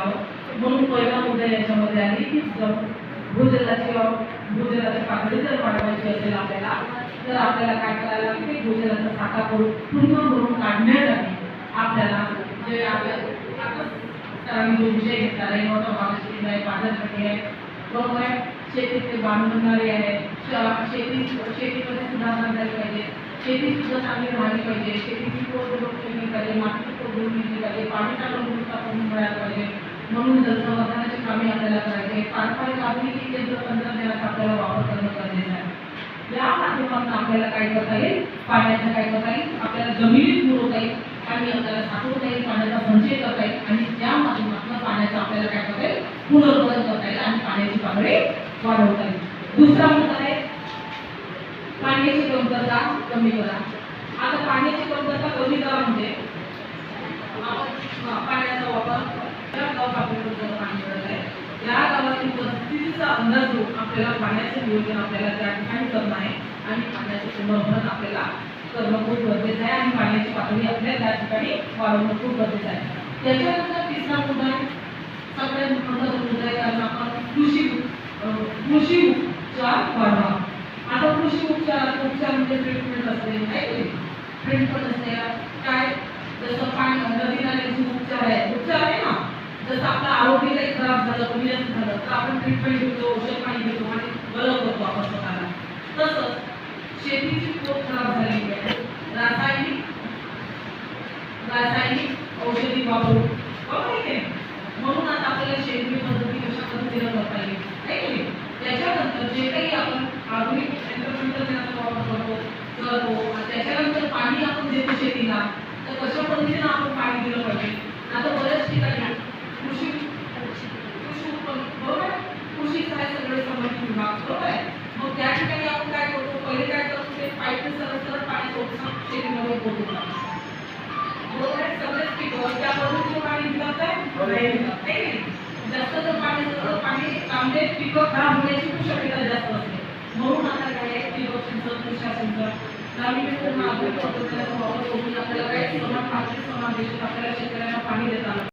यावं म्हणून पहिला मुद्दा याच्यामध्ये आली की जर भूजलाची भूजलाची पातळी जर वाढवायची असेल आपल्याला तर आपल्याला काय करायला लागते भूजलाचा साठा करून पूर्ण भरून काढण्यासाठी आपल्याला जे आपल्या आता जो विषय घेतला आहे मोठा हार्वेस्टिंग आहे पाण्यासाठी आहे. बरोबर आहे शेतीचे बांधणारे आहे. शेती शेतीमध्ये सुधारणा झाली पाहिजे. शेती सुद्धा चांगली राहिली पाहिजे. शेतीची पोट केली पाहिजे मातीची पोट केली पाहिजे पाणी चांगलं व्यवस्थापन मिळायला पाहिजे. म्हणून जलसंवर्धनाची कामे आपल्याला करायची. पारंपरिक आधुनिक यंत्र तंत्रज्ञानाचा आपल्याला वापर करणं गरजेचं आहे. या माध्यमातून आपल्याला काय करता येईल? पाण्याचं काय करता येईल? आपल्याला जमिनीत पुरवता येईल पाणी आपल्याला साठवता येईल पाण्याचा संचय करता येईल आणि त्या माध्यमातून पाण्याचं आपल्याला काय करता येईल? पुनर्भरण करता येईल आणि पाण्याची पातळी वाढवता येईल. दुसरा मुद्दा आहे पाण्याची कमतरता कमी करा. आता पाण्याची कमतरता कमी करा म्हणजे आपण हा, पाण्याचा वापर या गावात पाणी आहे. या गावातील परिस्थितीचा अंदाज घेऊन आपल्याला पाण्याचं नियोजन आपल्याला त्या ठिकाणी करणं आहे. आणि पाण्याचं पुनर्भरण आपल्याला करणं खूप गरजेचं आहे. आणि पाण्याची पातळी आपल्या त्या ठिकाणी वाढवणं खूप गरजेचं आहे. त्याच्यानंतर तिसरा मुद्दा आहे. सगळ्यात महत्त्वाचा मुद्दा आहे कारण आपण कृषी कृषी उपचार वाढवा. आता कृषी उपचार उपचार म्हणजे ट्रीटमेंट असते नाही ट्रीटमेंट असते. काय? जसं पाणी नदी नाल्याची उपचार आहे उपचार आहे ना जसं आपलं आरोग्य काही खराब झालं कमी झालं तर आपण ट्रीटमेंट घेतो औषध पाणी घेतो आणि बरं करतो आपण स्वतःला. तसंच शेतीची पोत खराब झालेली आहे. रासायनिक रासायनिक औषधी वापरून बरोबर आहे म्हणून आता आपल्याला सेंद्रिय पद्धती कशा पद्धतीनं करता येईल? नाही? त्याच्यानंतर जे काही आपण आधुनिक तंत्रज्ञानाचा वापर करतो करतो हो, त्याच्यानंतर पाणी आपण देतो शेतीला तर कशा पद्धतीनं आपण पाणी दिलं पाहिजे आता बऱ्याच ठिकाणी कृषी कृषी उत्पन्न बरोबर आहे? कृषीचं आहे सगळे संबंधित विभाग बरोबर आहे मग त्या ठिकाणी आपण काय करतो पहिले काय करतो ते पाईपने सरळ सरळ पाणी सोडतो शेतीमध्ये पोहोचतो बरोबर आहे? सगळेच पिकं त्या पद्धतीने पाणी दिलं तर नाही दिलं. आहे की नाही? जास्त जर पाणी पाणी पिकं खराब होण्याची खूप शक्यता जास्त असते म्हणून आता काय आहे सिंचन तुषार वापर करून आपल्याला काही समान आपल्याला शेतकऱ्यांना पाणी देताना